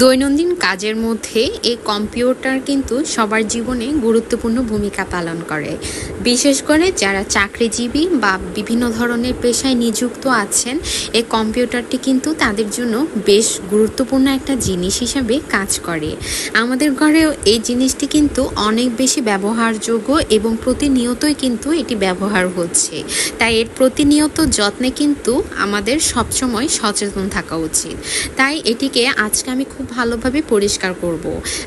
দৈনন্দিন কাজের মধ্যে এই কম্পিউটার কিন্তু সবার জীবনে গুরুত্বপূর্ণ ভূমিকা পালন করে। বিশেষ করে যারা চাকরিজীবী বা বিভিন্ন ধরনের পেশায় নিযুক্ত আছেন এই কম্পিউটারটি কিন্তু তাদের জন্য বেশ গুরুত্বপূর্ণ একটা জিনিস হিসাবে কাজ করে। আমাদের ঘরেও এই জিনিসটি কিন্তু অনেক বেশি ব্যবহারযোগ্য এবং প্রতিনিয়তই কিন্তু এটি ব্যবহার হচ্ছে। তাই এর প্রতিনিয়ত যত্নে কিন্তু আমাদের সবসময় সচেতন থাকা উচিত। তাই এটিকে আজকে আমি খুব ভালোভাবে পরিষ্কার করব।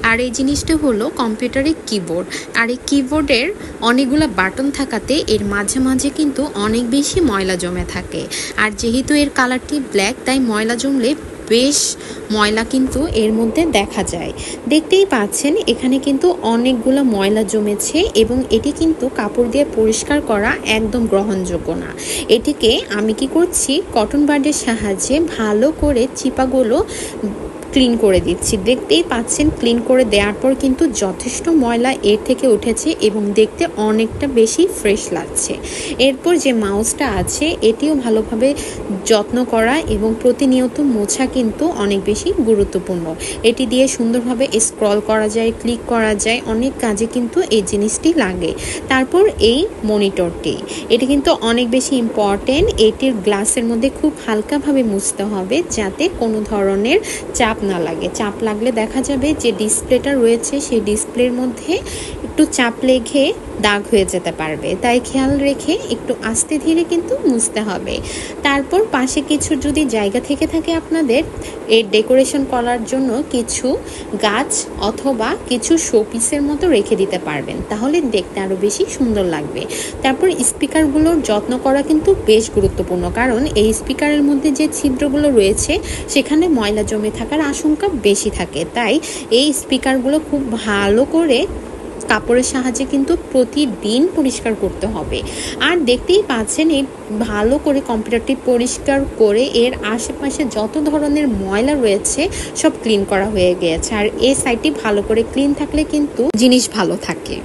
আর এই জিনিসটা হলো কম্পিউটারের কিবোর্ড আর এই কিবোর্ডের অনেকগুলো বাটন থাকাতে এর মাঝে মাঝে কিন্তু অনেক বেশি ময়লা জমে থাকে। আর যেহেতু এর কালারটি ব্ল্যাক তাই ময়লা জমলে বেশ ময়লা কিন্তু এর মধ্যে দেখা যায়। দেখতেই পাচ্ছেন, এখানে কিন্তু অনেকগুলো ময়লা জমেছে এবং এটি কিন্তু কাপড় দিয়ে পরিষ্কার করা একদম গ্রহণযোগ্য না। এটিকে আমি কি করছি কটন বার্ডের সাহায্যে ভালো করে চিপাগুলো ক্লিন করে দিচ্ছি। দেখতেই পাচ্ছেন ক্লিন করে দেওয়ার পর কিন্তু যথেষ্ট ময়লা এর থেকে উঠেছে এবং দেখতে অনেকটা বেশি ফ্রেশ লাগছে। এরপর যে মাউসটা আছে, এটিও ভালোভাবে যত্ন করা এবং প্রতিনিয়ত মোছা কিন্তু অনেক বেশি গুরুত্বপূর্ণ। এটি দিয়ে সুন্দরভাবে স্ক্রল করা যায় ক্লিক করা যায়, অনেক কাজে কিন্তু এই জিনিসটি লাগে। তারপর এই মনিটরটি এটি কিন্তু অনেক বেশি ইম্পর্টেন্ট এটির গ্লাসের মধ্যে খুব হালকাভাবে মুছতে হবে যাতে কোনো ধরনের চাপ না লাগে। চাপ লাগলে দেখা যাবে যে ডিসপ্লেটা রয়েছে সেই ডিসপ্লের মধ্যে একটু চাপ লেগে দাগ হয়ে যেতে পারবে। তাই খেয়াল রেখে একটু আস্তে ধীরে কিন্তু মুছতে হবে। তারপর পাশে কিছু যদি জায়গা থেকে থাকে আপনাদের, এর ডেকোরেশন করার জন্য কিছু গাছ অথবা কিছু শোপিসের মতো রেখে দিতে পারবেন। তাহলে দেখতে আরও বেশি সুন্দর লাগবে। তারপর স্পিকারগুলোর যত্ন করা কিন্তু বেশ গুরুত্বপূর্ণ। কারণ এই স্পিকারের মধ্যে যে ছিদ্রগুলো রয়েছে, সেখানে ময়লা জমে থাকার আশঙ্কা বেশি থাকে। তাই এই স্পিকারগুলো খুব ভালো করে কাপড়ের সাহায্যে কিন্তু প্রতিদিন পরিষ্কার করতে হবে। আর দেখতেই পাচ্ছেন এই ভালো করে কম্পিউটারটি পরিষ্কার করে এর আশেপাশে যত ধরনের ময়লা রয়েছে সব ক্লিন করা হয়ে গিয়েছে আর এই সাইডটি ভালো করে ক্লিন থাকলে কিন্তু জিনিস ভালো থাকে।